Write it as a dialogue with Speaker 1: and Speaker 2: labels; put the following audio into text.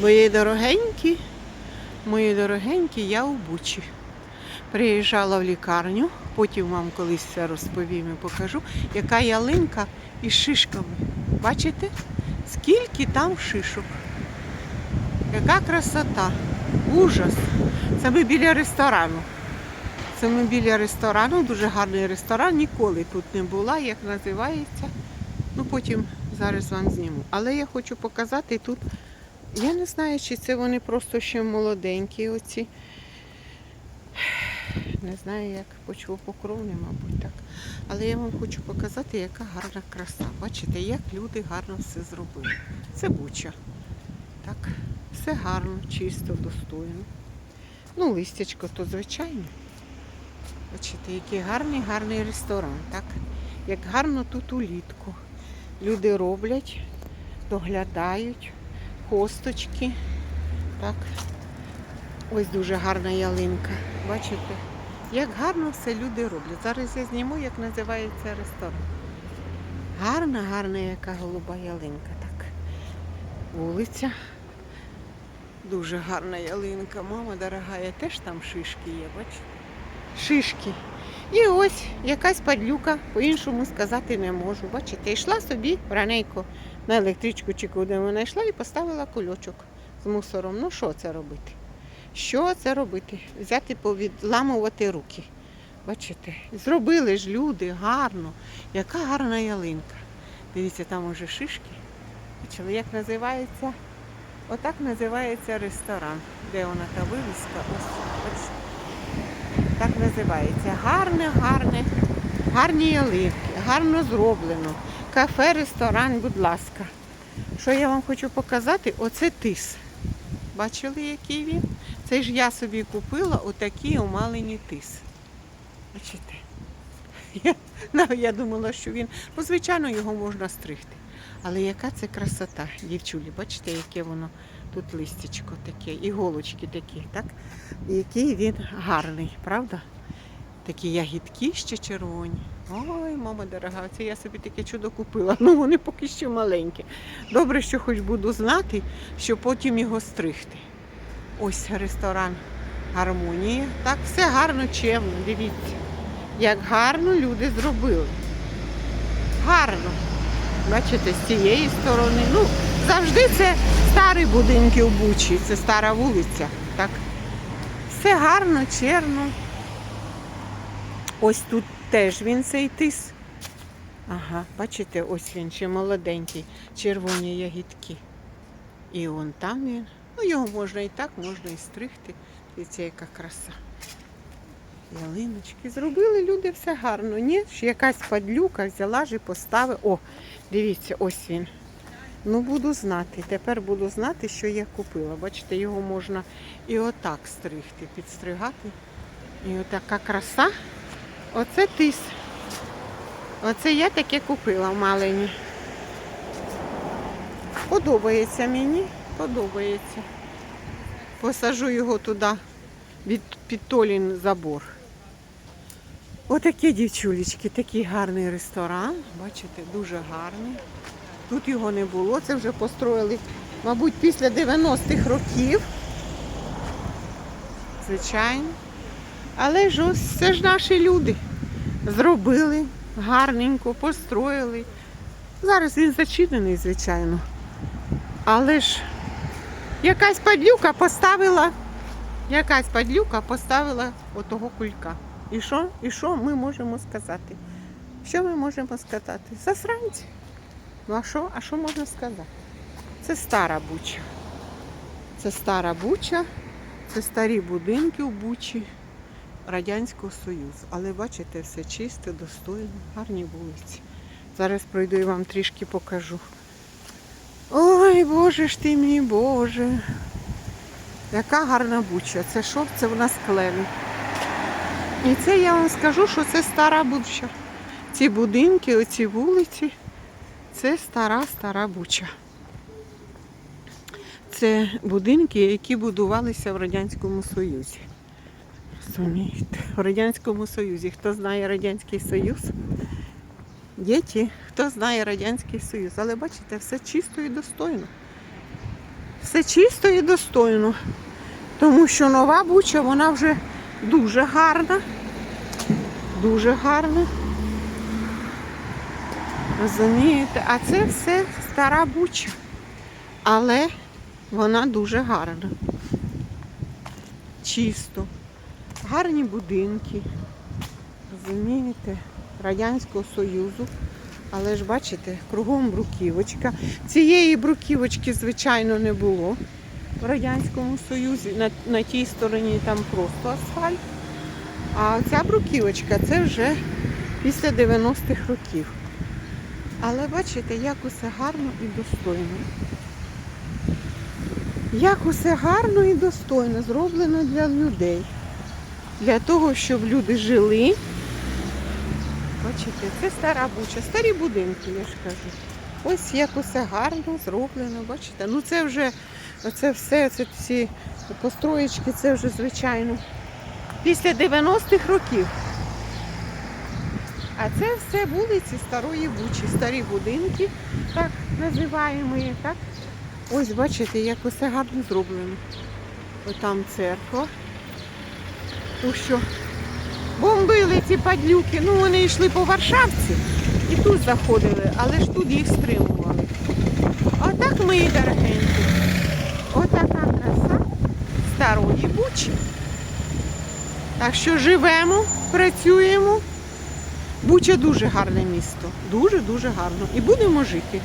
Speaker 1: Мої дорогенькі, мої дорогенькі, я у Бучі. Приїжджала в лікарню, потім вам колись все розповім і покажу, яка ялинка із шишками. Бачите? Скільки там шишок? Яка красота! Ужас! Це ми біля ресторану. Це ми біля ресторану, дуже гарний ресторан. Ніколи тут не була, як називається. Ну потім зараз вам зніму. Але я хочу показати тут. Я не знаю, чи це вони просто ще молоденькі оці. Не знаю, як почвопокровні, мабуть, так. Але я вам хочу показати, яка гарна краса. Бачите, як люди гарно все зробили. Це буча. Так, все гарно, чисто, достойно. Ну, листячко то звичайно. Бачите, який гарний, гарний ресторан, так? Як гарно тут улітку. Люди роблять, доглядають, хосточки. Так. Ось дуже гарна ялинка. Бачите? Як гарно все люди роблять. Зараз я зніму, як називається ресторан. Гарна, гарна, яка голуба ялинка. Так. Вулиця. Дуже гарна ялинка. Мама дорогая, теж там шишки є, бачите? Шишки. І ось якась падлюка, по-іншому сказати не можу. Бачите, йшла собі раненько на електричку чи куди вона йшла і поставила кульочок з мусором. Ну що це робити? Що це робити? Взяти повідламувати руки. Бачите, зробили ж люди гарно. Яка гарна ялинка. Дивіться, там уже шишки. Бачили, як називається? Отак називається ресторан. Де вона та вивіска? Ось, бачите. Так називається. Гарне, гарне, гарні ялинки, гарно зроблено. Кафе, ресторан, будь ласка. Що я вам хочу показати? Оце тис. Бачили, який він? Це ж я собі купила отакий омалений тис. Бачите? Я, ну, я думала, що він, ну, звичайно, його можна стригти. Але яка це красота, дівчулі, бачите, яке воно тут листячко таке, іголочки такі, так? Який він гарний, правда? Такі ягідки ще червоні. Ой, мама дорога, це я собі таке чудо купила. Ну вони поки що маленькі. Добре, що хоч буду знати, що потім його стригти. Ось ресторан Гармонія. Так, все гарно, чемно, дивіться. Як гарно люди зробили. Гарно. Бачите, з цієї сторони. Ну, завжди це старі будинки у Бучі, це стара вулиця. Так. Все гарно, черно. Ось тут теж він цей тис. Ага, бачите, ось він ще молоденький, червоні ягідки. І он там він. Ну, його можна і так, можна і стригти. Дивіться, яка краса. Ялиночки. Зробили люди все гарно. Ні, ще якась падлюка взяла ж і поставила. О, дивіться, ось він. Ну, буду знати. Тепер буду знати, що я купила. Бачите, його можна і отак стригти, підстригати. І отака краса. Оце тис. Оце я таке купила в малині. Подобається мені, подобається. Посажу його туди від під Толін забор. Отакі дівчулечки, такий гарний ресторан. Бачите, дуже гарний. Тут його не було, це вже построїли, мабуть, після 90-х років. Звичайно. Але ж ось це ж наші люди. Зробили гарненько, построїли. Зараз він зачинений, звичайно. Але ж якась падлюка поставила, якась падлюка поставила отого кулька. І що? І що ми можемо сказати? Що ми можемо сказати? Засранці. Ну а що? А що можна сказати? Це стара буча. Це стара буча, це старі будинки у Бучі Радянського Союзу. Але бачите, все чисте, достойно, гарні вулиці. Зараз пройду і вам трішки покажу. Ой, Боже ж ти мій Боже. Яка гарна буча. Це що? Це в нас клени. І це я вам скажу, що це стара буча. Ці будинки, оці вулиці, це стара стара буча. Це будинки, які будувалися в Радянському Союзі. Розумієте? В Радянському Союзі. Хто знає Радянський Союз? Діти, хто знає Радянський Союз. Але бачите, все чисто і достойно. Все чисто і достойно. Тому що нова буча, вона вже дуже гарна. Дуже гарна. Розумієте? А це все стара буча. Але вона дуже гарна. Чисто. Гарні будинки. Розумієте? Радянського Союзу. Але ж бачите, кругом бруківочка. Цієї бруківочки, звичайно, не було в Радянському Союзі. На, на тій стороні там просто асфальт. А ця бруківочка це вже після 90-х років. Але бачите, як усе гарно і достойно. Як усе гарно і достойно зроблено для людей. Для того, щоб люди жили. Бачите, це стара буча, старі будинки, я ж кажу. Ось як усе гарно зроблено, бачите. Ну це вже оце все, це ці построєчки, це вже звичайно. Після 90-х років. А це все вулиці Старої Бучі, старі будинки, так називаємо їх, так? Ось бачите, як усе гарно зроблено. Отам церква. То що бомбили ці падлюки, ну вони йшли по Варшавці і тут заходили, але ж тут їх стримували. Отак мої дорогенькі. Отака краса старої бучі. Так що живемо, працюємо. Буча дуже гарне місто. Дуже-дуже гарно. І будемо жити.